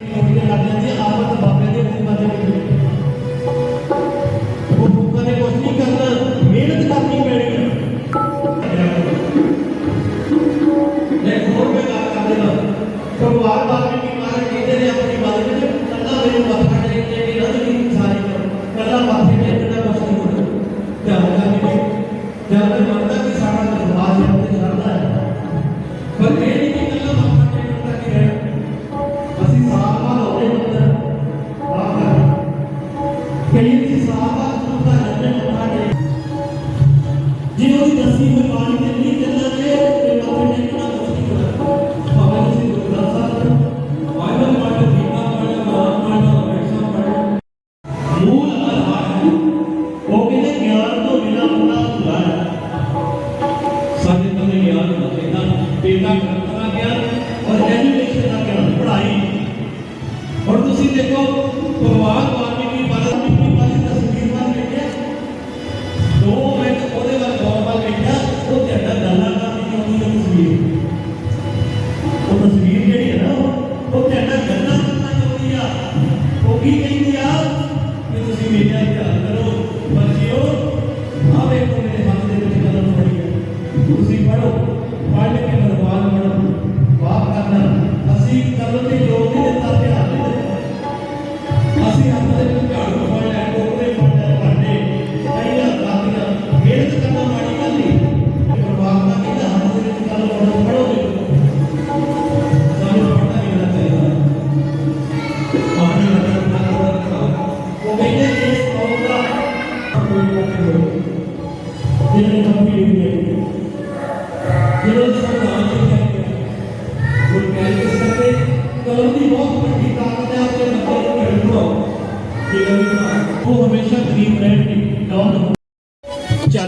ਨੌਕਰੀਆਂ ਲੱਗ ਹੈ ਤੁਸੀਂ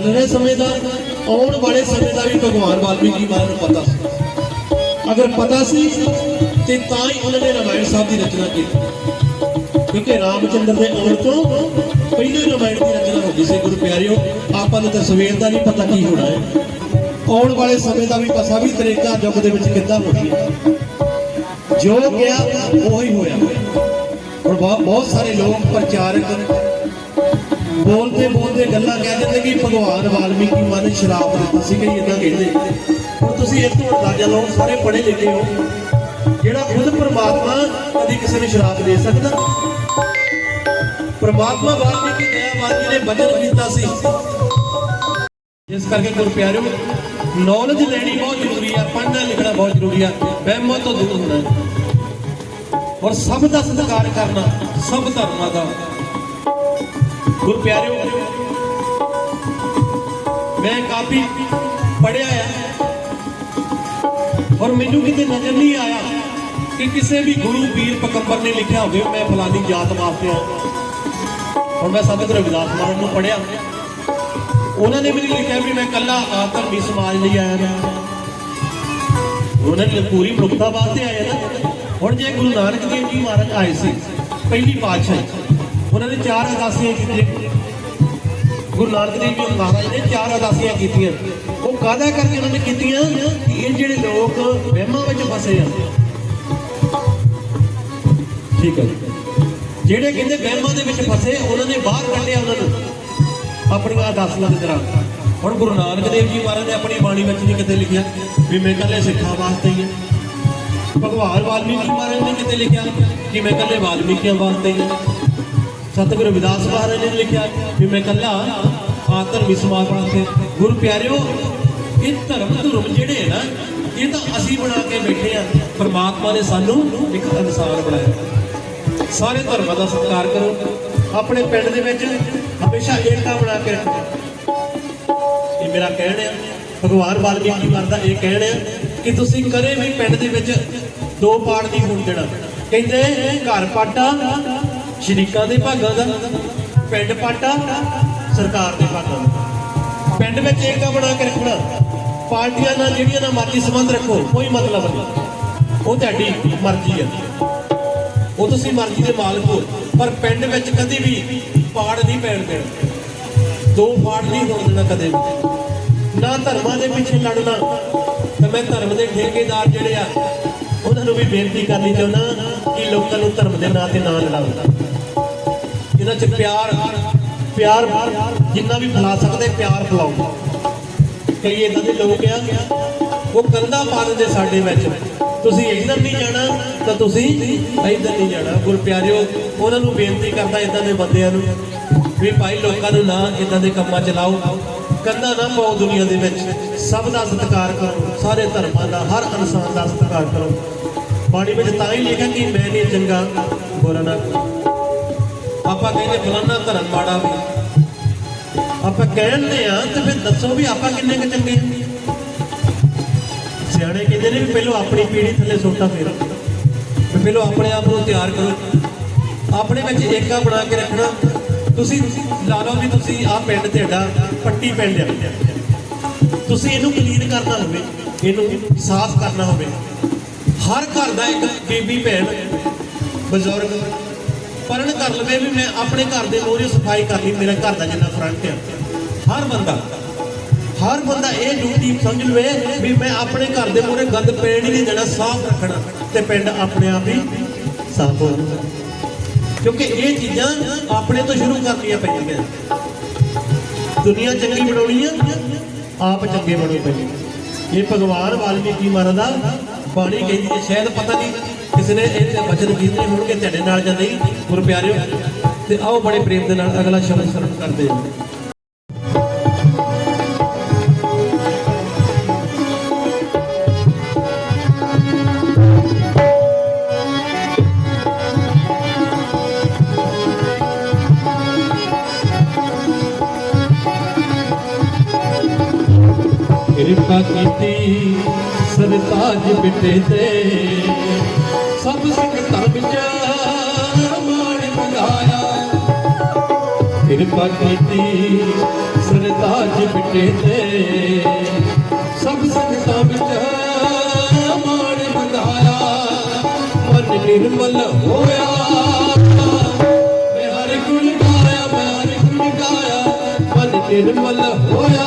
ਚੱਲ ਸਮੇਂ ਦਾ ਆਉਣ ਵਾਲੇ ਸਮੇਂ ਦਾ ਵੀ ਭਗਵਾਨ ਵਾਲਮੀਕੀ ਮਹਾਰਾਜ ਨੂੰ ਪਤਾ ਸੀ। ਅਗਰ ਪਤਾ ਸੀ, ਤੇ ਤਾਂ ਹੀ ਉਹਨਾਂ ਨੇ ਰਾਮਾਇਣ ਸਾਹਿਬ ਦੀ ਰਚਨਾ ਕੀਤੀ। ਕਿਉਂਕਿ ਰਾਮਚੰਦਰ ਦੇ ਆਉਣ ਤੋਂ ਪਹਿਲਾਂ ਹੀ ਰਾਮਾਇਣ ਦੀ ਰਚਨਾ ਹੋ ਗਈ ਸੀ। ਗੁਰੂ ਪਿਆਰਿਓ, ਆਪਾਂ ਨੂੰ ਤਾਂ ਸਵੇਰ ਦਾ ਨਹੀਂ ਪਤਾ ਕੀ ਹੋਣਾ ਹੈ। ਆਉਣ ਵਾਲੇ ਸਮੇਂ ਦਾ ਵੀ ਪਤਾ ਵੀ ਤਰੀਕਾ ਯੁੱਗ ਦੇ ਵਿੱਚ ਕਿੱਦਾਂ ਹੋਣੀ ਹੈ ਜੋ ਗਿਆ, ਉਹੀ ਹੋਇਆ। ਹੁਣ ਬਹੁਤ ਸਾਰੇ ਲੋਕ ਪ੍ਰਚਾਰਕ ਬੋਲਦੇ ਬੋਲਦੇ ਗੱਲਾਂ ਕਹਿ ਦਿੰਦੇ ਕਿ ਭਗਵਾਨ ਵਾਲਮੀਕੀ ਮਨ ਨੇ ਸ਼ਰਾਬ ਸੀ ਕਿ ਇਦਾਂ ਕਹਿੰਦੇ ਹੁਣ ਤੁਸੀਂ ਇਹ ਤੋਂ ਅੰਦਾਜ਼ਾ ਲਾਓ, ਸਾਰੇ ਪੜ੍ਹੇ ਲਿਖੇ ਹੋ। ਜਿਹੜਾ ਖੁਦ ਪ੍ਰਮਾਤਮਾ ਕਦੀ ਕਿਸੇ ਨੂੰ ਸ਼ਰਾਬ ਦੇ ਸਕਦਾ? ਪ੍ਰਮਾਤਮਾ ਵਾਲਮੀਕੀ ਦਇਆਵਾਨ ਜੀ ਨੇ ਵਚਨ ਕੀਤਾ ਸੀ। ਇਸ ਕਰਕੇ ਗੁਰ ਪਿਆਰਿਓ ਨੌਲੇਜ ਲੈਣੀ ਬਹੁਤ ਜ਼ਰੂਰੀ ਹੈ ਪੜ੍ਹਨਾ ਲਿਖਣਾ ਬਹੁਤ ਜ਼ਰੂਰੀ ਹੈ ਵਹਿਮਾਂ ਤੋਂ ਦੂਰ ਹੋਣਾ। ਔਰ ਸਭ ਦਾ ਸਤਿਕਾਰ ਕਰਨਾ ਸਭ ਧਰਮਾਂ ਦਾ। ਗੁਰ ਪਿਆਰਿਓ ਮੈਂ ਕਾਫੀ ਪੜਿਆ ਆ ਔਰ ਮੈਨੂੰ ਕਿਤੇ ਨਜ਼ਰ ਨਹੀਂ ਆਇਆ ਕਿ ਕਿਸੇ ਵੀ ਗੁਰੂ ਪੀਰ ਪਕੰਬਰ ਨੇ ਲਿਖਿਆ ਹੋਵੇ, ਮੈਂ ਫਲਾਨੀ ਜਾਤ ਵਾਸਤੇ ਆ ਹੁਣ ਮੈਂ ਸੰਤ ਰਵਿਦਾਸ ਮਹਾਰਾਜ ਨੂੰ ਪੜਿਆ ਉਹਨਾਂ ਨੇ ਵੀ ਨਹੀਂ ਲਿਖਿਆ ਵੀ ਮੈਂ ਕੱਲਾ ਆਤਮੀ ਸਮਾਜ ਲਈ ਆਇਆ ਮੈਂ ਉਹਨਾਂ ਨੇ ਪੂਰੀ ਮਨੁੱਖਤਾ ਵਾਸਤੇ ਆਇਆ ਨਾ। ਹੁਣ ਜੇ ਗੁਰੂ ਨਾਨਕ ਦੇਵ ਜੀ ਮਹਾਰਾਜ ਆਏ ਸੀ, ਪਹਿਲੀ ਪਾਤਸ਼ਾਹੀ ਉਹਨਾਂ ਨੇ ਚਾਰ ਅਦਾਸੀਆਂ ਕੀਤੀਆਂ। ਗੁਰੂ ਨਾਨਕ ਦੇਵ ਜੀ ਮਹਾਰਾਜ ਨੇ ਚਾਰ ਅਰਦਾਸੀਆਂ ਕੀਤੀਆਂ। ਉਹ ਕਾਹਦਾ ਕਰਕੇ ਉਹਨਾਂ ਨੇ ਕੀਤੀਆਂ? ਕਿ ਇਹ ਜਿਹੜੇ ਲੋਕ ਵਹਿਮਾਂ ਵਿੱਚ ਫਸੇ ਆ। ਠੀਕ ਹੈ ਜੀ। ਜਿਹੜੇ ਕਹਿੰਦੇ ਵਹਿਮਾਂ ਦੇ ਵਿੱਚ ਫਸੇ, ਉਹਨਾਂ ਨੇ ਬਾਹਰ ਕੱਢਿਆ ਉਹਨਾਂ ਨੂੰ। ਆਪਣੀਆਂ ਅਰਦਾਸੀਆਂ ਦੇ ਦੌਰਾਨ ਹੁਣ ਗੁਰੂ ਨਾਨਕ ਦੇਵ ਜੀ ਮਹਾਰਾਜ ਨੇ ਆਪਣੀ ਬਾਣੀ ਵਿੱਚ ਨਹੀਂ ਕਿਤੇ ਲਿਖਿਆ ਵੀ ਮੈਂ ਇਕੱਲੇ ਸਿੱਖਾਂ ਵਾਸਤੇ ਹੀ ਹੈ ਭਗਵਾਨ ਵਾਲਮੀਕੀ ਮਹਾਰਾਜ ਨੇ ਕਿਤੇ ਲਿਖਿਆ ਕਿ ਮੈਂ ਇਕੱਲੇ ਵਾਲਮੀਕੀਆਂ ਵਾਸਤੇ ਹੀ ਹਾਂ ਸਤਿਗੁਰੂ ਰਵਿਦਾਸ ਮਹਾਰਾਜ ਨੇ ਲਿਖਿਆ ਵੀ ਮੈਂ ਇਕੱਲਾ ਆਤਰ ਵਿਸਵਾਸ ਵਾਸਤੇ ਗੁਰੂ ਪਿਆਰਿਓ, ਇਹ ਧਰਮ ਧੁਰਮ ਜਿਹੜੇ ਨਾ, ਇਹ ਤਾਂ ਅਸੀਂ ਬਣਾ ਕੇ ਬੈਠੇ ਆ। ਪਰਮਾਤਮਾ ਨੇ ਸਾਨੂੰ ਇੱਕ ਇਨਸਾਨ ਬਣਾਇਆ। ਸਾਰੇ ਧਰਮਾਂ ਦਾ ਸਤਿਕਾਰ ਕਰੋ। ਆਪਣੇ ਪਿੰਡ ਦੇ ਵਿੱਚ ਹਮੇਸ਼ਾ ਏਕਤਾ ਬਣਾ ਕੇ ਰੱਖੋ। ਇਹ ਮੇਰਾ ਕਹਿਣ ਹੈ ਭਗਵਾਨ ਵਾਲਮੀਕੀ ਮਹਾਰਾਜ ਦਾ ਇਹ ਕਹਿਣ ਹੈ ਕਿ ਤੁਸੀਂ ਕਦੇ ਵੀ ਪਿੰਡ ਦੇ ਵਿੱਚ ਦੋ ਪਾੜ ਨਹੀਂ ਹੋਣ ਦੇਣਾ। ਕਹਿੰਦੇ ਘਰ ਪਾਟਾ ਸ਼ਰੀਕਾਂ ਦੇ ਭਾਗਾਂ ਦਾ, ਪਿੰਡ ਪਾਟਾ, ਸਰਕਾਰ ਦੇ ਭਾਗਾਂ ਦਾ। ਪਿੰਡ ਵਿੱਚ ਏਕਤਾ ਬਣਾ ਕੇ ਰੱਖਣਾ ਪਾਰਟੀਆਂ ਨਾਲ ਜਿਹੜੀਆਂ ਨਾਲ ਮਰਜ਼ੀ ਸੰਬੰਧ ਰੱਖੋ, ਕੋਈ ਮਤਲਬ ਨਹੀਂ। ਉਹ ਤੁਹਾਡੀ ਮਰਜ਼ੀ ਹੈ ਉਹ ਤੁਸੀਂ ਮਰਜ਼ੀ ਦੇ ਮਾਲਕ ਹੋ, ਪਰ ਪਿੰਡ ਵਿੱਚ ਕਦੀ ਵੀ ਪਾੜ ਨਹੀਂ ਪੈਣ ਦੇਣਾ। ਦੋ ਪਾੜ ਨਹੀਂ ਹੋਣ ਦੇਣਾ ਕਦੇ ਵੀ। ਨਾ ਧਰਮਾਂ ਦੇ ਪਿੱਛੇ ਲੜਨਾ, ਤੇ ਮੈਂ ਧਰਮ ਦੇ ਠੇਕੇਦਾਰ ਜਿਹੜੇ ਆ ਉਹਨਾਂ ਨੂੰ ਵੀ ਬੇਨਤੀ ਕਰਨੀ ਚਾਹੁੰਦਾ ਕਿ ਲੋਕਾਂ ਨੂੰ ਧਰਮ ਦੇ ਨਾਂ ਤੇ ਨਾ ਲੜਾਓ ਇਹਨਾਂ 'ਚ ਪਿਆਰ ਪਿਆਰ ਜਿੰਨਾ ਵੀ ਫੈਲਾ ਸਕਦੇ, ਪਿਆਰ ਫੈਲਾਓ। ਕਈ ਇਦਾਂ ਦੇ ਲੋਕ ਆ, ਉਹ ਕੰਧਾ ਪਾ ਦਿੰਦੇ ਸਾਡੇ ਵਿੱਚ। ਤੁਸੀਂ ਇੱਧਰ ਨਹੀਂ ਜਾਣਾ, ਤਾਂ ਤੁਸੀਂ ਇੱਧਰ ਨਹੀਂ ਜਾਣਾ। ਗੁਰ ਪਿਆਰਿਓ ਉਹਨਾਂ ਨੂੰ ਬੇਨਤੀ ਕਰਦਾ ਇਦਾਂ ਦੇ ਬੰਦਿਆਂ ਨੂੰ ਵੀ ਭਾਈ ਲੋਕਾਂ ਨੂੰ ਨਾ ਇਦਾਂ ਦੇ ਕੰਮਾਂ ਚ ਲਾਓ। ਕੰਧਾ ਨਾ ਪਾਓ ਦੁਨੀਆ ਦੇ ਵਿੱਚ। ਸਭ ਦਾ ਸਤਿਕਾਰ ਕਰੋ, ਸਾਰੇ ਧਰਮਾਂ ਦਾ, ਹਰ ਇਨਸਾਨ ਦਾ ਸਤਿਕਾਰ ਕਰੋ। ਬਾਣੀ ਵਿੱਚ ਤਾਂ ਹੀ ਲਿਖਿਆ ਕਿ ਮੈਂ ਨਹੀਂ ਚੰਗਾ, ਬੁਰਾ ਨਾ ਆਪਾਂ ਕਹਿੰਦੇ ਫਲਾਨਾ ਧਰਮ ਮਾੜਾ ਵੀ। ਆਪਾਂ ਕਹਿੰਦੇ ਆ ਤੇ ਫਿਰ ਦੱਸੋ ਵੀ ਆਪਾਂ ਕਿੰਨੇ ਕੁ ਚੰਗੇ ਸਿਆਣੇ ਕਹਿੰਦੇ ਨੇ ਵੀ ਪਹਿਲਾਂ ਆਪਣੀ ਪੀੜੀ ਥੱਲੇ ਸੋਟਾ ਫੇਰੋ। ਪਹਿਲਾਂ ਆਪਣੇ ਆਪ ਨੂੰ ਤਿਆਰ ਕਰੋ। ਆਪਣੇ ਵਿੱਚ ਏਕਾ ਬਣਾ ਕੇ ਰੱਖਣਾ। ਤੁਸੀਂ ਲਾ ਲਓ ਵੀ ਤੁਸੀਂ ਆਹ ਪਿੰਡ ਤੁਹਾਡਾ ਪੱਟੀ ਪਿੰਡ ਆ। ਤੁਸੀਂ ਇਹਨੂੰ ਕਲੀਨ ਕਰਨਾ ਹੋਵੇ, ਇਹਨੂੰ ਸਾਫ਼ ਕਰਨਾ ਹੋਵੇ। ਹਰ ਘਰ ਦਾ ਇੱਕ ਬੀਬੀ ਭੈਣ, ਬਜ਼ੁਰਗ ਪਰਨ ਕਰ ਲਵੇ ਵੀ ਮੈਂ ਆਪਣੇ ਘਰ ਦੇ ਮੂਹਰੇ ਸਫ਼ਾਈ ਕਰਨੀ ਮੇਰਾ ਘਰ ਦਾ ਜਿੰਨਾ ਫਰੰਟ ਆ। ਹਰ ਬੰਦਾ ਹਰ ਬੰਦਾ ਇਹ ਡਿਊਟੀ ਸਮਝ ਲਵੇ ਵੀ ਮੈਂ ਆਪਣੇ ਘਰ ਦੇ ਮੂਹਰੇ ਗੰਦ ਪੈਣ ਹੀ ਨਹੀਂ ਦੇਣਾ, ਸਾਫ਼ ਰੱਖਣਾ ਤੇ ਪਿੰਡ ਆਪਣੇ ਆਪ ਹੀ ਸਾਫ਼ ਹੋ ਜਾਊਗਾ ਕਿਉਂਕਿ ਇਹ ਚੀਜ਼ਾਂ ਆਪਣੇ ਤੋਂ ਸ਼ੁਰੂ ਕਰਨੀਆਂ ਪੈਂਦੀਆਂ ਦੁਨੀਆ ਚੰਗੀ ਬਣਾਉਣੀ ਆ, ਆਪ ਚੰਗੇ ਬਣੋ ਪਹਿਲੇ ਇਹ ਭਗਵਾਨ ਵਾਲਮੀਕੀ ਮਹਾਰਾਜ ਦਾ ਬਾਣੀ ਕਹਿੰਦੀ ਹੈ, ਸ਼ਾਇਦ ਪਤਾ ਨਹੀਂ ਕਿਸੇ ਨੇ ਇਹ ਵਚਨ ਕੀਤੇ ਹੋਣਗੇ, ਤੁਹਾਡੇ ਨਾਲ ਜਾਂ ਨਹੀਂ ਗੁਰ ਪਿਆਰਿਓ ਤੇ ਆਓ ਬੜੇ ਪ੍ਰੇਮ ਦੇ ਨਾਲ ਅਗਲਾ ਸ਼ਬਦ ਸਰਵ ਕਰਦੇ ਹਾਂ। ਸਰਤਾਜ ਬਿਟੇ ਤੇ। ਸਭ ਸਿੱਖ ਧਰਮ ਚ ਮਾਣ ਮੰਗਾਇਆ ਕਿਰਪਾ ਕੀਤੀ ਸਰਤਾਜ ਬਿਟੇ ਤੇ। ਸਭ ਸੰਗਤਾਂ ਵਿੱਚ ਮਾਣ ਮੰਗਾਇਆ ਮਨ ਨਿਰਮਲ ਹੋਇਆ ਮੈਂ ਹਰ ਨਿਰਮਲ ਹੋਇਆ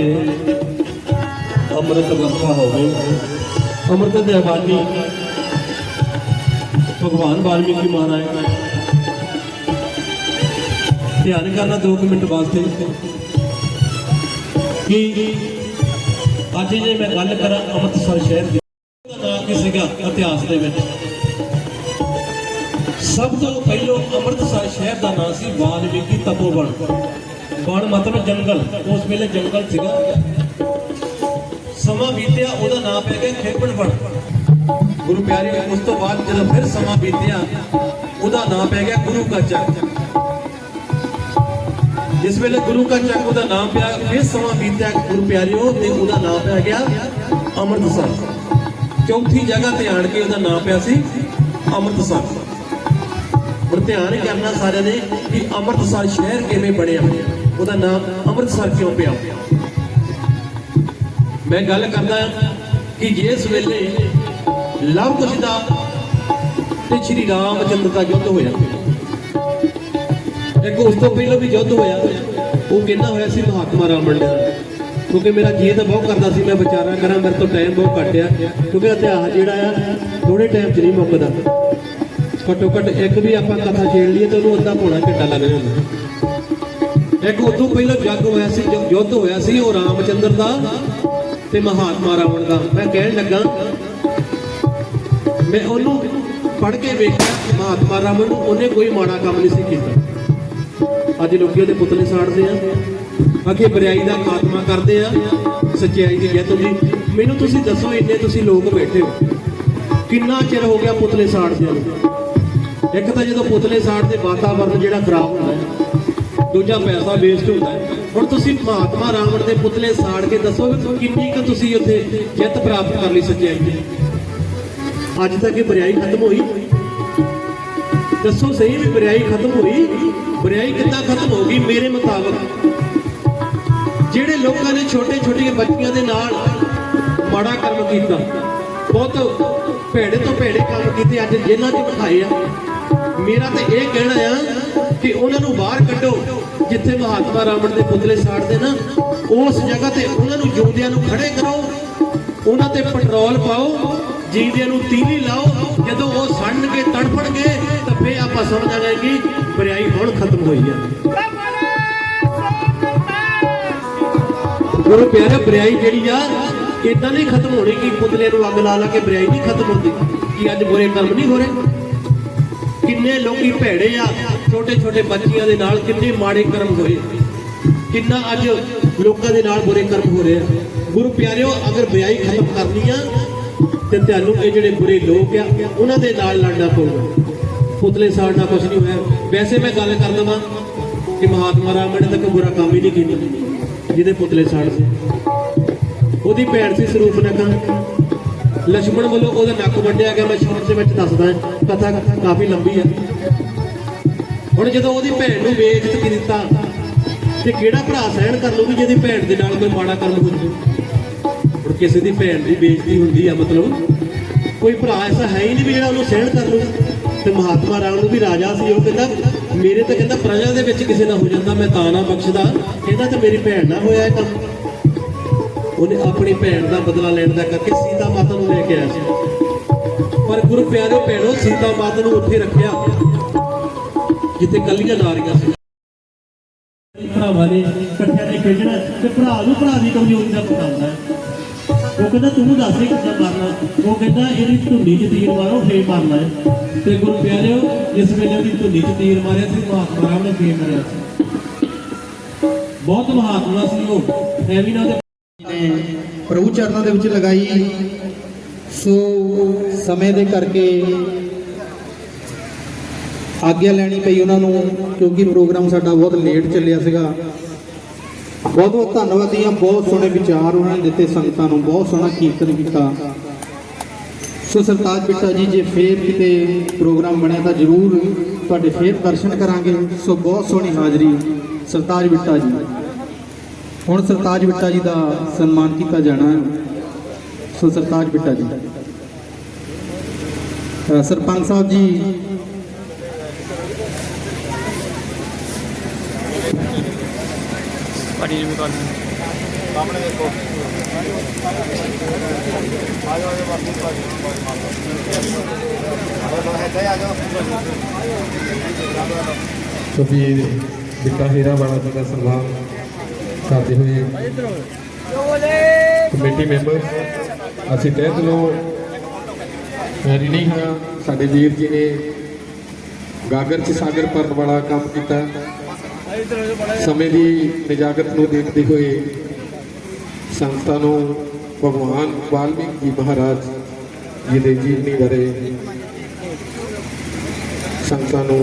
ਅੰਮ੍ਰਿਤ ਹੋਵੇ ਅੰਮ੍ਰਿਤ ਦੇ ਬਾਣੀ ਭਗਵਾਨ ਵਾਲਮੀਕੀ ਮਹਾਰਾਜ। ਧਿਆਨ ਕਰਨਾ 2 ਮਿੰਟ ਵਾਸਤੇ। ਕਿ ਅੱਜ ਜੇ ਮੈਂ ਗੱਲ ਕਰਾਂ ਅੰਮ੍ਰਿਤਸਰ ਸ਼ਹਿਰ ਦੀ ਉਹਦਾ ਨਾਂ ਕੀ ਸੀਗਾ ਇਤਿਹਾਸ ਦੇ ਵਿੱਚ। ਸਭ ਤੋਂ ਪਹਿਲਾਂ ਅੰਮ੍ਰਿਤਸਰ ਸ਼ਹਿਰ ਦਾ ਨਾਮ ਸੀ ਵਾਲਮੀਕੀ ਤਪੋਵਨ। ਵਣ ਮਤਲਬ ਜੰਗਲ। ਉਸ ਵੇਲੇ ਜੰਗਲ ਸੀਗਾ। ਸਮਾਂ ਬੀਤਿਆ, ਉਹਦਾ ਨਾਮ ਪੈ ਗਿਆ ਖੇਪਣ ਵਣ। ਗੁਰੂ ਪਿਆਰੇ ਉਸ ਤੋਂ ਬਾਅਦ ਜਦੋਂ ਫਿਰ ਸਮਾਂ ਬੀਤਿਆ, ਉਹਦਾ ਨਾਮ ਪੈ ਗਿਆ ਗੁਰੂ ਕਾ ਚੱਕ ਜਿਸ ਵੇਲੇ ਗੁਰੂ ਕਾ ਚੱਕ ਉਹਦਾ ਨਾਮ ਪਿਆ, ਫਿਰ ਸਮਾਂ ਬੀਤਿਆ ਗੁਰੂ ਪਿਆਰਿਓ, ਤੇ ਉਹਦਾ ਨਾਮ ਪੈ ਗਿਆ ਅੰਮ੍ਰਿਤਸਰ। ਚੌਥੀ ਜਗ੍ਹਾ ਤੇ ਆਣ ਕੇ ਉਹਦਾ ਨਾਮ ਪਿਆ ਸੀ ਅੰਮ੍ਰਿਤਸਰ। ਹੁਣ ਧਿਆਨ ਕਰਨਾ ਸਾਰਿਆਂ ਨੇ ਕਿ ਅੰਮ੍ਰਿਤਸਰ ਸ਼ਹਿਰ ਕਿਵੇਂ ਬਣਿਆ, ਉਹਦਾ ਨਾਮ ਅੰਮ੍ਰਿਤਸਰ ਕਿਉਂ ਪਿਆ? ਮੈਂ ਗੱਲ ਕਰਦਾ ਕਿ ਜਿਸ ਵੇਲੇ ਲਵ ਕੁਸ਼ ਦਾ ਤੇ ਸ਼੍ਰੀ ਰਾਮ ਚੰਦਰ ਦਾ ਯੁੱਧ ਹੋਇਆ। ਇੱਕ ਉਸ ਤੋਂ ਪਹਿਲਾਂ ਵੀ ਯੁੱਧ ਹੋਇਆ। ਉਹ ਕਹਿੰਦਾ ਹੋਇਆ ਸੀ ਮਹਾਤਮਾ ਰਾਮਣ ਦਾ, ਕਿਉਂਕਿ ਮੇਰਾ ਜੀ ਤਾਂ ਬਹੁਤ ਕਰਦਾ ਸੀ, ਮੈਂ ਵਿਚਾਰਾ ਕਰਾਂ, ਮੇਰੇ ਤੋਂ ਟਾਈਮ ਬਹੁਤ ਘੱਟ ਆ, ਕਿਉਂਕਿ ਇਤਿਹਾਸ ਜਿਹੜਾ ਆ ਥੋੜੇ ਟਾਈਮ 'ਚ ਨਹੀਂ ਮੁੱਕਦਾ। ਘੱਟੋ ਘੱਟ ਇੱਕ ਵੀ ਆਪਾਂ ਕਥਾ ਛੇੜ ਲਈਏ ਤਾਂ ਉਹਨੂੰ ਅੱਧਾ ਪੌਣਾ ਘੰਟਾ ਲੱਗ ਜਾਂਦਾ। ਇੱਕ ਉਦੋਂ ਪਹਿਲਾਂ ਜੰਗ ਹੋਇਆ ਸੀ ਜੋ ਯੁੱਧ ਹੋਇਆ ਸੀ, ਉਹ ਰਾਮਚੰਦਰ ਦਾ ਤੇ ਮਹਾਤਮਾ ਰਾਵਣ ਦਾ। ਮੈਂ ਕਹਿਣ ਲੱਗਾ, ਮੈਂ ਉਹਨੂੰ ਪੜ੍ਹ ਕੇ ਵੇਖਿਆ ਮਹਾਤਮਾ ਰਾਵਣ ਨੂੰ ਉਹਨੇ ਕੋਈ ਮਾੜਾ ਕੰਮ ਨਹੀਂ ਸੀ ਕੀਤਾ। ਅੱਜ ਲੋਕੀ ਉਹਦੇ ਪੁਤਲੇ ਸਾੜਦੇ ਆ, ਅਗੇ ਬਰਿਆਈ ਦਾ ਖਾਤਮਾ ਕਰਦੇ ਆ, ਸੱਚਾਈ ਦੀ ਜਿੱਤ ਦੀ ਮੈਨੂੰ ਤੁਸੀਂ ਦੱਸੋ, ਇੰਨੇ ਤੁਸੀਂ ਲੋਕ ਬੈਠੇ ਹੋ। ਕਿੰਨਾ ਚਿਰ ਹੋ ਗਿਆ ਪੁਤਲੇ ਸਾੜਦੇ ਨੂੰ? ਇੱਕ ਤਾਂ ਜਦੋਂ ਪੁਤਲੇ ਸਾੜਦੇ, ਵਾਤਾਵਰਨ ਜਿਹੜਾ ਖਰਾਬ ਹੁੰਦਾ ਹੈ ਦੂਜਾ ਪੈਸਾ ਵੇਸਟ ਹੁੰਦਾ ਹੁਣ ਤੁਸੀਂ ਮਹਾਤਮਾ ਰਾਵਣ ਦੇ ਪੁਤਲੇ ਸਾੜ ਕੇ ਦੱਸੋ ਵੀ ਕਿੰਨੀ ਕੁ ਤੁਸੀਂ ਉੱਥੇ ਜਿੱਤ ਪ੍ਰਾਪਤ ਕਰ ਲਈ ਸੱਚਾਈ ਦੀ ਅੱਜ ਤੱਕ ਇਹ ਬਰਿਆਈ ਖਤਮ ਹੋਈ। ਦੱਸੋ ਸਹੀ ਵੀ ਬਰਿਆਈ ਖਤਮ ਹੋਈ? ਬਰਿਆਈ ਕਿੱਦਾਂ ਖਤਮ ਹੋ ਗਈ ਮੇਰੇ ਮੁਤਾਬਕ? ਜਿਹੜੇ ਲੋਕਾਂ ਨੇ ਛੋਟੇ ਛੋਟੀਆਂ ਬੱਚੀਆਂ ਦੇ ਨਾਲ ਮਾੜਾ ਕਰਮ ਕੀਤਾ, ਬਹੁਤ ਭੇੜੇ ਤੋਂ ਭੇੜੇ ਕੰਮ ਕੀਤੇ ਅੱਜ ਜੇਲ੍ਹਾਂ 'ਚ ਬਿਠਾਏ ਆ। ਮੇਰਾ ਤਾਂ ਇਹ ਕਹਿਣਾ ਆ ਕਿ ਉਹਨਾਂ ਨੂੰ ਬਾਹਰ ਕੱਢੋ। ਜਿੱਥੇ ਮਹਾਤਮਾ ਰਾਵਣ ਦੇ ਪੁਤਲੇ ਸਾੜਦੇ ਨਾ, ਉਸ ਜਗ੍ਹਾ ਤੇ ਉਹਨਾਂ ਨੂੰ ਜਿਉਂਦਿਆਂ ਨੂੰ ਖੜੇ ਕਰੋ ਉਹਨਾਂ ਤੇ ਪੈਟਰੋਲ ਪਾਓ, ਜੀਂਦਿਆਂ ਨੂੰ ਤੀਲੀ ਲਾਓ, ਜਦੋਂ ਉਹ ਸੜਨਗੇ ਤੜਫਣਗੇ ਤਾਂ ਫੇਰ ਆਪਾਂ ਸਮਝ ਜਾਵਾਂਗੇ ਕਿ ਬਰਿਆਈ ਹੁਣ ਖਤਮ ਹੋਈ ਆ। ਗੁਰੂ ਪਿਆਰੇ ਬਰਿਆਈ ਜਿਹੜੀ ਆ ਇਦਾਂ ਨਹੀਂ ਖਤਮ ਹੋਣੀ ਕਿ ਪੁਤਲੇ ਨੂੰ ਅੱਗ ਲਾ ਲਾ ਕੇ ਬਰਿਆਈ ਨਹੀਂ ਖਤਮ ਹੁੰਦੀ, ਕਿ ਅੱਜ ਬੁਰੇ ਕਰਮ ਨਹੀਂ ਹੋ ਰਹੇ। ਕਿੰਨੇ ਲੋਕੀ ਭੈੜੇ ਆ ਛੋਟੇ ਛੋਟੇ ਬੱਚਿਆਂ ਦੇ ਨਾਲ ਕਿੰਨੇ ਮਾੜੇ ਕਰਮ ਹੋਏ। ਕਿੰਨਾ ਅੱਜ ਲੋਕਾਂ ਦੇ ਨਾਲ ਬੁਰੇ ਕਰਮ ਹੋ ਰਹੇ ਆ। ਗੁਰੂ ਪਿਆਰਿਓ, ਅਗਰ ਬੁਰਾਈ ਖਤਮ ਕਰਨੀ ਆ, ਤੇ ਤੁਹਾਨੂੰ ਇਹ ਜਿਹੜੇ ਬੁਰੇ ਲੋਕ ਆ, ਉਹਨਾਂ ਦੇ ਨਾਲ ਲੜਨਾ ਪਊਗਾ। ਪੁਤਲੇ ਸਾੜਨਾ ਕੁਝ ਨਹੀਂ ਹੋਇਆ। ਵੈਸੇ ਮੈਂ ਗੱਲ ਕਰ ਲਵਾਂ ਕਿ ਮਹਾਤਮਾ ਰਾਮ ਨੇ ਤੱਕ ਬੁਰਾ ਕੰਮ ਹੀ ਨਹੀਂ ਕੀਤਾ। ਜਿਹਦੇ ਪੁਤਲੇ ਸੀ। ਉਹਦੀ ਭੈਣ ਸੀ ਸਰੂਪ ਨਕਾ। ਲਛਮਣ ਵੱਲੋਂ ਉਹਦਾ ਨੱਕ ਵੱਢਿਆ ਗਿਆ। ਮੈਂ ਸ਼ਬਦ ਵਿੱਚ ਦੱਸਦਾ, ਕਥਾ ਕਾਫੀ ਲੰਬੀ ਹੈ ਹੁਣ ਜਦੋਂ ਉਹਦੀ ਭੈਣ ਨੂੰ ਵੇਚ ਕੇ ਦਿੱਤਾ ਤੇ ਕਿਹੜਾ ਭਰਾ ਸਹਿਣ ਕਰ ਲੂਗੀ ਜਿਹਦੀ ਭੈਣ ਦੇ ਨਾਲ ਕੋਈ ਮਾੜਾ ਕਰਮ ਹੋ ਜਾਵੇ? ਹੁਣ ਕਿਸੇ ਦੀ ਭੈਣ ਦੀ ਬੇਇੱਜ਼ਤੀ ਹੁੰਦੀ ਆ, ਮਤਲਬ ਕੋਈ ਭਰਾ ਐਸਾ ਹੈ ਹੀ ਨਹੀਂ ਵੀ ਜਿਹੜਾ ਉਹਨੂੰ ਸਹਿਣ ਕਰ ਲੂ ਤੇ ਮਹਾਤਮਾ ਰਾਮ ਨੂੰ ਵੀ ਰਾਜਾ ਸੀ, ਉਹ ਕਹਿੰਦਾ, ਮੇਰੇ ਤਾਂ ਕਹਿੰਦਾ ਪ੍ਰਜਾ ਦੇ ਵਿੱਚ ਕਿਸੇ ਨਾਲ ਹੋ ਜਾਂਦਾ, ਮੈਂ ਤਾਂ ਨਾ ਬਖਸ਼ਦਾ। ਕਹਿੰਦਾ ਤਾਂ ਮੇਰੀ ਭੈਣ ਨਾਲ ਹੋਇਆ ਇਹ ਕੰਮ। ਉਹਨੇ ਆਪਣੀ ਭੈਣ ਦਾ ਬਦਲਾ ਲੈਣ ਦਾ ਕਰਕੇ ਸੀਤਾ ਮਾਤਾ ਨੂੰ ਲੈ ਕੇ ਆਇਆ ਸੀ। ਪਰ ਗੁਰੂ ਪਿਆਰੇ ਭੈਣੋ, ਸੀਤਾ ਮਾਤਾ ਨੂੰ ਉੱਥੇ ਰੱਖਿਆ। ਜਿੱਥੇ ਕੱਲੀਆਂ ਨਾਰੀਆਂ ਸੀ। ਭਰਾਵਾਂ ਨੇ ਇਕੱਠਿਆਂ ਨੇ ਖੇਡਣਾ ਤੇ ਭਰਾ ਨੂੰ ਭਰਾ ਦੀ ਕਮਜ਼ੋਰੀ ਦਾ ਪਤਾ ਹੁੰਦਾ ਉਹ ਕਹਿੰਦਾ ਤੂੰ ਦੱਸ ਦੇ ਕਿੱਦਾਂ ਮਾਰਨਾ ਉਹ ਕਹਿੰਦਾ ਇਹਦੀ ਧੁੰਨੀ 'ਚ ਤੀਰ ਮਾਰੋ ਫੇਰ ਮਾਰਨਾ ਤੇ ਗੁਰੂ ਪਿਆਰਿਓ ਜਿਸ ਵੇਲੇ ਉਹਦੀ ਧੁੰਨੀ 'ਚ ਤੀਰ ਮਾਰਿਆ ਸੀ ਮਹਾਤਮਾ ਰਾਮ ਨੇ ਫੇਰ ਮਾਰਿਆ ਸੀ। ਬਹੁਤ ਮਹਾਤਮਾ ਸੀ ਉਹ। ਐਵੇਂ ਨਾ ਉਹਦੇ ਨੇ ਪ੍ਰਭੂ ਚਰਨਾਂ ਦੇ ਵਿੱਚ ਲਗਾਈ। ਸੋ ਸਮੇਂ ਦੇ ਕਰਕੇ ਆਗਿਆ ਲੈਣੀ ਪਈ ਉਹਨਾਂ ਨੂੰ ਕਿਉਂਕਿ ਪ੍ਰੋਗਰਾਮ ਸਾਡਾ ਬਹੁਤ ਲੇਟ ਚੱਲਿਆ ਸੀਗਾ। ਬਹੁਤ ਬਹੁਤ ਧੰਨਵਾਦੀਆਂ ਬਹੁਤ ਸੋਹਣੇ ਵਿਚਾਰ ਉਹਨਾਂ ਨੇ ਦਿੱਤੇ ਸੰਗਤਾਂ ਨੂੰ ਬਹੁਤ ਸੋਹਣਾ ਕੀਰਤਨ ਕੀਤਾ। ਸੋ ਸਰਤਾਜ ਬਿੱਟਾ ਜੀ ਜੇ ਫੇਰ ਕਿਤੇ ਪ੍ਰੋਗਰਾਮ ਬਣਿਆ ਤਾਂ ਜ਼ਰੂਰ ਤੁਹਾਡੇ ਫੇਰ ਦਰਸ਼ਨ ਕਰਾਂਗੇ। ਸੋ ਬਹੁਤ ਸੋਹਣੀ ਹਾਜ਼ਰੀ ਸਰਤਾਜ ਬਿੱਟਾ ਜੀ। ਹੁਣ ਸਰਤਾਜ ਬਿੱਟਾ ਜੀ ਦਾ ਸਨਮਾਨ ਕੀਤਾ ਜਾਣਾ ਸੋ ਸਰਤਾਜ ਬਿੱਟਾ ਜੀ। ਅ, ਸਰਪੰਚ ਸਾਹਿਬ ਜੀ ਪਾਣੀ ਨੂੰ ਕਰ ਸੁਖਬੀਰ ਬਿੱਟਾ ਹੀਰਾ ਵਾਲਾ ਜੀ ਦਾ ਸਨਮਾਨ, ਕਰਦੇ ਹੋਏ ਕਮੇਟੀ ਮੈਂਬਰ, ਅਸੀਂ ਤਹਿ ਦਿਲੋਂ ਰਿਣੀ ਹਾਂ, ਸਾਡੇ ਵੀਰ ਜੀ ਨੇ ਗਾਗਰ ਚ ਸਾਗਰ ਭਰਨ ਵਾਲਾ ਕੰਮ ਕੀਤਾ। ਸਮੇਂ ਦੀ ਨਿਜਾਗਤ ਨੂੰ ਦੇਖਦੇ ਹੋਏ ਸੰਸਥਾ ਨੂੰ ਭਗਵਾਨ ਵਾਲਮੀਕ ਜੀ ਮਹਾਰਾਜ ਜੀ ਦੇ ਜੀਵਨੀ ਬਾਰੇ ਸੰਸਥਾ ਨੂੰ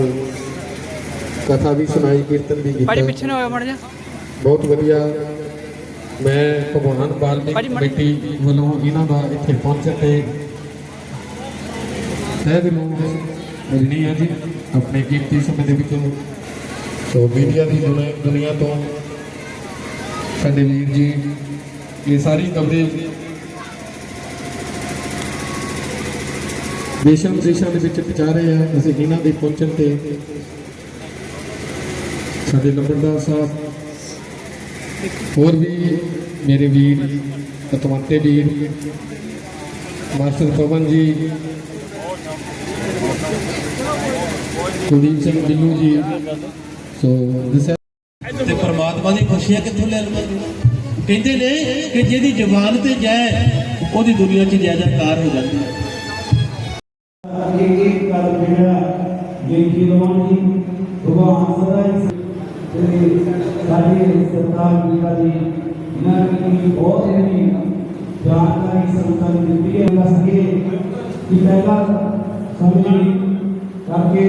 ਕਥਾ ਵੀ ਸੁਣਾਈ ਕੀਰਤਨ ਵੀ ਕੀਤਾ। ਪਿੱਛੇ ਨਾ ਹੋਇਆ ਮੜ ਜਾ ਬਹੁਤ ਵਧੀਆ। ਮੈਂ ਭਗਵਾਨ ਵਾਲਮੀਕ ਕਮੇਟੀ ਵੱਲੋਂ ਇਹਨਾਂ ਦਾ ਇੱਥੇ ਪਹੁੰਚਣ ਤੇ ਤਹਿ ਦਿਲੋਂ ਮਿਲਣੀ ਹੈ ਜੀ। ਆਪਣੇ ਕੀਮਤੀ ਸਮੇਂ ਦੇ ਵਿੱਚੋਂ ਸੋ ਮੀਡੀਆ ਦੀ ਦੁਨੀਆ ਦੁਨੀਆ ਤੋਂ ਸਾਡੇ ਵੀਰ ਜੀ, ਇਹ ਸਾਰੀ ਕਵਰੇਜ ਦੇਸ਼ਾਂ ਵਿਦੇਸ਼ਾਂ ਦੇ ਵਿੱਚ ਪਹੁੰਚਾ ਰਹੇ ਆ। ਅਸੀਂ ਇਹਨਾਂ ਦੇ ਪਹੁੰਚਣ ਤੇ ਸਾਡੇ ਲੰਬੜਦਾਰ ਸਾਹਿਬ, ਹੋਰ ਵੀ ਮੇਰੇ ਵੀਰ ਅਤਵੰਤੇ ਵੀਰ, ਮਾਸਟਰ ਪਵਨ ਜੀ, ਕੁਲਦੀਪ ਸਿੰਘ ਬਿੱਲੂ ਜੀ ਸੋ ਦੱਸਿਆ ਤੇ ਪਰਮਾਤਮਾ ਦੀ ਖੁਸ਼ੀਆਂ ਕਿੱਥੋਂ ਲੈ ਲਵਾਂਗੇ ਕਹਿੰਦੇ ਨੇ ਕਿ ਜਿਹਦੀ ਜ਼ੁਬਾਨ ਤੇ ਜੈ, ਉਹਦੀ ਦੁਨੀਆ 'ਚ ਜੈ ਜੈਕਾਰ ਹੋ ਜਾਂਦੀ। ਹੈ ਇੱਕ ਇੱਕ ਕਰ ਜਿਹੜਾ ਗਿਣਤੀ ਲਵਾਉਣੀ ਭਗਵਾਨ ਸਦਾ ਹੀ ਤੇ ਸਾਡੇ ਸਰਦਾਰ ਬੀਬਾ ਜੀ ਇਹਨਾਂ ਦੀ ਬਹੁਤ ਜਿਹੜੀ ਜਾਣਕਾਰੀ ਸੰਤਾਂ ਨੂੰ ਦਿੱਤੀ ਹੈ। ਦੱਸਗੇ ਕਿ ਪਹਿਲਾਂ ਸਮੇਂ ਕਰਕੇ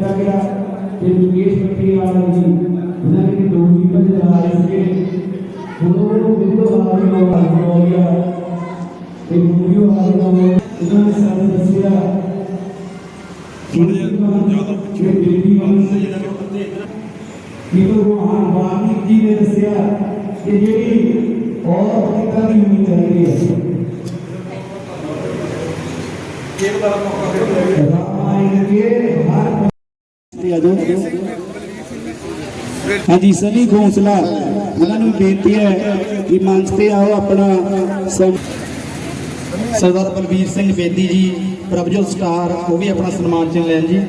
ਦਿੱਤਾ ਗਿਆ ਤੇ ਮੁਕੇਸ਼ ਪੱਟੀ ਵਾਲਾ ਜੀ ਉਹਨਾਂ ਨੇ ਦੋ ਹੀ ਭਜਨ ਆ ਰਹੇ ਸੀਗੇ ਹੁਣ ਉਹ ਬਿੰਦੂ ਆ ਰਹੀ ਹੋ ਗਿਆ ਤੇ ਮੂਵੀਓ ਆ ਰਹੀ ਹੋ ਉਹਨਾਂ ਨੇ ਸਾਨੂੰ ਦੱਸਿਆ ਥੋੜਾ ਜਿਹਾ ਜ਼ਿਆਦਾ ਬੇਬੀ ਵਾਲਾ ਕਿ ਭਗਵਾਨ ਵਾਲਮੀਕ ਜੀ ਨੇ ਦੱਸਿਆ ਕਿ ਜਿਹੜੀ ਔਰਤ ਕਿੱਦਾਂ ਦੀ ਹੋਣੀ ਚਾਹੀਦੀ ਹੈ ਰਾਮਾਇਣ ਕੇ ਹਰ ਤੇ ਆਜੋ। ਹਾਂਜੀ, ਸਨੀ ਖੋਸਲਾ ਉਹਨਾਂ ਨੂੰ ਬੇਨਤੀ ਹੈ ਕਿ ਮੰਚ ਤੇ ਆਓ ਆਪਣਾ ਸਰਦਾਰ ਬਲਬੀਰ ਸਿੰਘ ਬੇਦੀ ਜੀ ਪ੍ਰਭਜੋਤ ਸਟਾਰ, ਉਹ ਵੀ ਆਪਣਾ ਸਨਮਾਨ ਚਿੰਨ ਲੈਣ ਜੀ।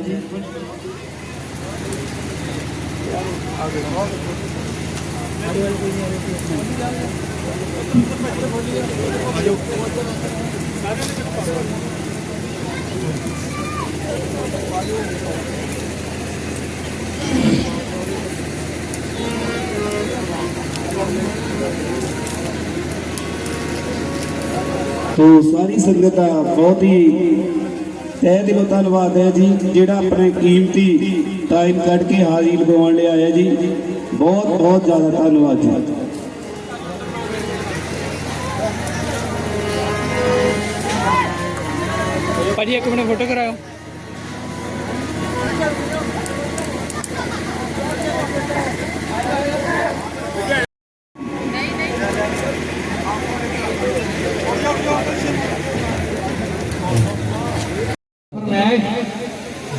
ਤੋ ਸਾਰੀ ਸੰਗਤ ਦਾ ਬਹੁਤ ਹੀ ਤਹਿ ਦਿਲੋਂ ਧੰਨਵਾਦ ਹੈ ਜੀ, ਜਿਹੜਾ ਆਪਣੇ ਕੀਮਤੀ ਟਾਈਮ ਕੱਢ ਕੇ ਹਾਜ਼ਰੀ ਲਗਾਉਣ ਲਈ ਆਇਆ ਜੀ। ਬਹੁਤ ਬਹੁਤ ਜ਼ਿਆਦਾ ਧੰਨਵਾਦ ਜੀ। ਭਾਜੀ, ਇੱਕ ਮਿੰਟ ਫੋਟੋ ਕਰਾਓ।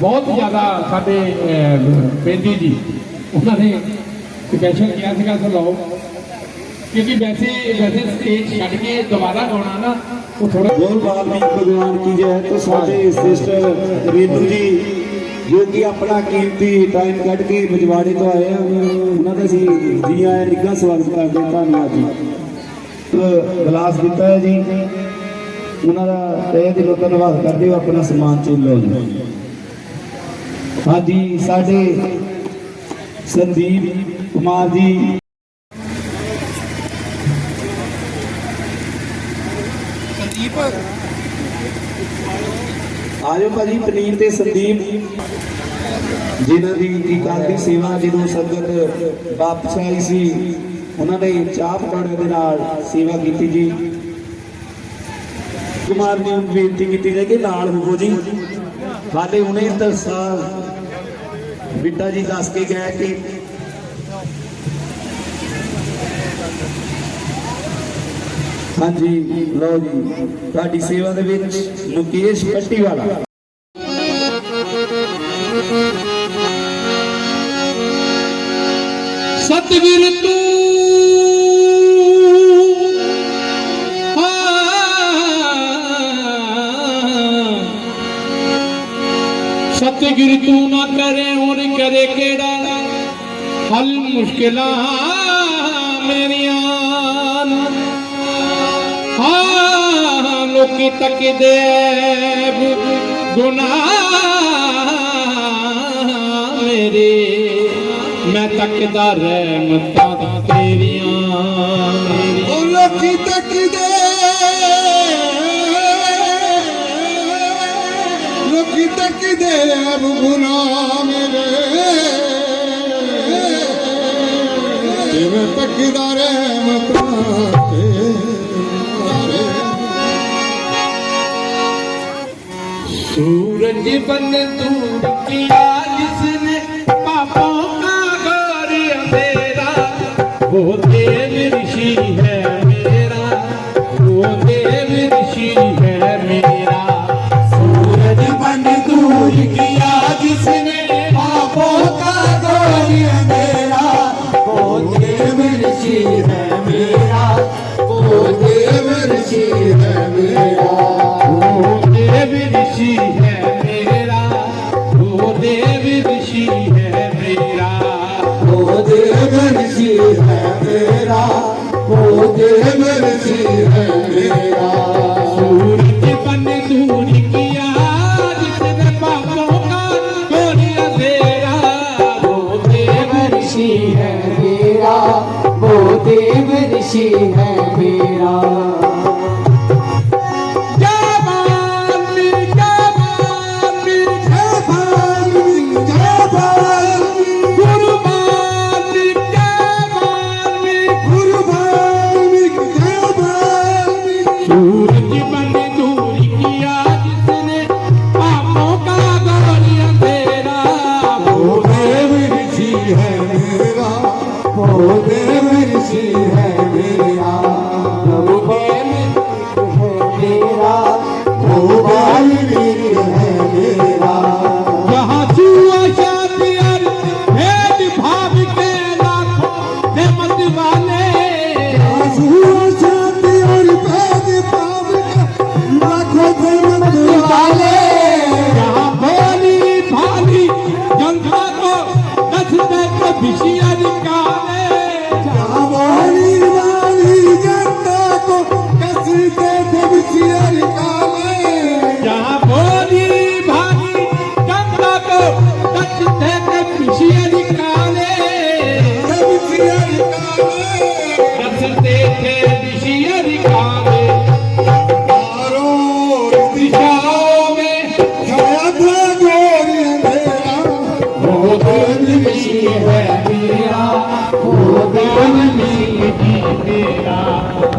ਬਹੁਤ ਜ਼ਿਆਦਾ ਸਾਡੇ ਬੇਦੀ ਜੀ, ਉਹਨਾਂ ਨੇ ਸਪੈਸ਼ਲ ਕਿਹਾ ਸੀਗਾ, ਸੋ ਲਾਓ। ਕਿਉਂਕਿ ਵੈਸੇ ਵੈਸੇ ਸਟੇਜ ਛੱਡ ਕੇ ਦੁਬਾਰਾ ਗਾਉਣਾ ਨਾ, ਉਹ ਥੋੜਾ ਬੋਲ ਵਾਲਮੀਕ ਭਗਵਾਨ ਕੀ ਜੈ, ਤੇ ਸਾਡੇ ਸਿਸਟਰ ਰੇਨੂ ਜੀ, ਜੋ ਕਿ ਆਪਣਾ ਕੀਮਤੀ ਟਾਈਮ ਕੱਢ ਕੇ ਮਜਵਾੜੇ ਤੋਂ ਆਏ ਆ, ਉਹਨਾਂ ਦਾ ਅਸੀਂ ਜੀ ਆਇਆਂ ਨਿੱਘਾ ਸਵਾਗਤ ਕਰਦੇ ਧੰਨਵਾਦ ਜੀ। ਗਲਾਸ ਦਿੱਤਾ ਹੈ ਜੀ। ਉਹਨਾਂ ਦਾ ਤਹਿ ਦਿਲੋਂ ਧੰਨਵਾਦ ਕਰਦੇ ਹੋ ਆਪਣਾ ਸਮਾਨ ਚੁਣ ਲਓ ਜੀ। ਹਾਂਜੀ ਸਾਡੇ ਸੰਦੀਪ ਕੁਮਾਰ ਜੀ। ਆਜੋ ਭਾਜੀ ਪਨੀਰ ਤੇ ਸੰਦੀਪ। ਜਿਨ੍ਹਾਂ ਦੀ ਦੀ ਸੇਵਾ ਜਦੋਂ ਸੰਗਤ ਵਾਪਸ ਆਈ ਸੀ ਉਹਨਾਂ ਨੇ ਚਾਹ ਪਕੌੜੇ ਦੇ ਨਾਲ ਸੇਵਾ ਕੀਤੀ ਜੀ। ਕੁਮਾਰ ਨੇ ਬੇਨਤੀ ਕੀਤੀ ਕਿ ਨਾਲ ਹੋਵੋ ਜੀ। ਹਾਲੇ ਹੁਣੇ ਦੱਸਾ ਬਿੱਟਾ ਜੀ ਦੱਸ ਕੇ ਗਏ ਕਿ ਹਾਂਜੀ ਲਓ ਜੀ ਤੁਹਾਡੀ ਸੇਵਾ ਦੇ ਵਿੱਚ ਮੁਕੇਸ਼ ਪੱਟੀ ਵਾਲਾ ਸਤਿਗੁਰ ਤੂੰ ਮੁਸ਼ਕਿਲਾਂ ਮੇਰੀਆਂ ਹਾਂ, ਲੋਕੀ ਤੱਕਦੇ ਗੁਨਾਹ ਮੇਰੇ। ਮੈਂ ਤੱਕਦਾ ਰਹਿਮਤਾਂ ਤੇਰੀਆਂ ਉਹ ਲੋਕੀ ਤੱਕਦੇ ਲੋਕੀ ਤੱਕਦੇ ਅਬ ਗੁਨਾਹ ਮੇਰੇ। पकीारे सूरज का बन तूं वो देव ऋषि है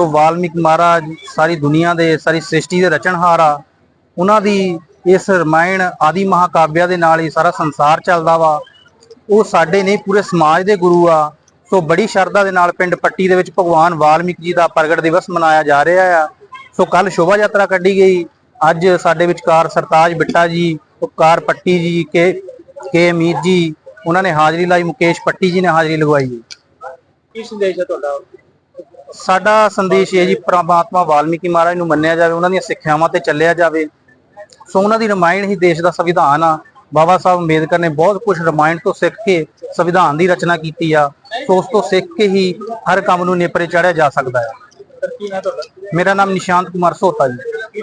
ਸੋ ਵਾਲਮੀਕ ਮਹਾਰਾਜ ਸਾਰੀ ਦੁਨੀਆ ਦੇ, ਸਾਰੀ ਸ੍ਰਿਸ਼ਟੀ ਦੇ ਰਚਨਹਾਰ ਆ। ਉਹਨਾਂ ਦੀ ਇਸ ਰਮਾਇਣ ਆਦੀ ਮਹਾਕਾਵਿਆ ਦੇ ਨਾਲ ਹੀ ਸਾਰਾ ਸੰਸਾਰ ਚੱਲਦਾ ਵਾ। ਉਹ ਸਾਡੇ ਨਹੀਂ, ਪੂਰੇ ਸਮਾਜ ਦੇ ਗੁਰੂ ਆ। ਸੋ ਬੜੀ ਸ਼ਰਧਾ ਦੇ ਨਾਲ ਪਿੰਡ ਪੱਟੀ ਦੇ ਵਿੱਚ ਭਗਵਾਨ ਵਾਲਮੀਕ ਜੀ ਦਾ ਪ੍ਰਗਟ ਦਿਵਸ ਮਨਾਇਆ ਜਾ ਰਿਹਾ ਆ। ਸੋ ਕੱਲ ਸ਼ੋਭਾ ਯਾਤਰਾ ਕੱਢੀ ਗਈ। ਅੱਜ ਸਾਡੇ ਵਿਚਕਾਰ ਸਰਤਾਜ ਬਿੱਟਾ ਜੀ, ਉਪਕਾਰ ਪੱਟੀ ਜੀ, ਕੇ ਕੇ ਅਮੀਤ ਜੀ, ਉਹਨਾਂ ਨੇ ਹਾਜ਼ਰੀ ਲਾਈ। ਮੁਕੇਸ਼ ਪੱਟੀ ਜੀ ਨੇ ਹਾਜ਼ਰੀ ਲਗਵਾਈ। ਕੀ ਸੰਦੇਸ਼ ਹੈ ਤੁਹਾਡਾ? ਸਾਡਾ ਸੰਦੇਸ਼ ਇਹ ਹੈ ਜੀ ਪ੍ਰਮਾਤਮਾ ਵਾਲਮੀਕੀ ਮਹਾਰਾਜ ਨੂੰ ਮੰਨਿਆ ਜਾਵੇ ਉਹਨਾਂ ਦੀਆਂ ਸਿੱਖਿਆਵਾਂ ਤੇ ਚੱਲਿਆ ਜਾਵੇ। ਸੋ ਉਹਨਾਂ ਦੀ ਰਮਾਇਣ ਹੀ ਦੇਸ਼ ਦਾ ਸੰਵਿਧਾਨ ਆ। ਬਾਬਾ ਸਾਹਿਬ ਅੰਬੇਦਕਰ ਨੇ ਬਹੁਤ ਕੁਝ ਰਮਾਇਣ ਤੋਂ ਸਿੱਖ ਕੇ ਸੰਵਿਧਾਨ ਦੀ ਰਚਨਾ ਕੀਤੀ ਆ। ਸੋ ਉਸ ਤੋਂ ਸਿੱਖ ਕੇ ਹੀ ਹਰ ਕੰਮ ਨੂੰ ਨੇਪਰੇ ਚੜਿਆ ਜਾ ਸਕਦਾ ਹੈ। ਮੇਰਾ ਨਾਮ ਨਿਸ਼ਾਂਤ ਕੁਮਾਰ ਸੋਤਾ ਜੀ।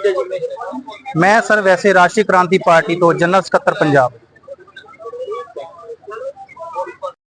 ਮੈਂ ਸਰ ਵੈਸੇ ਰਾਸ਼ਟਰੀ ਕ੍ਰਾਂਤੀ ਪਾਰਟੀ ਤੋਂ ਜਨਰਲ ਸਕੱਤਰ ਪੰਜਾਬ।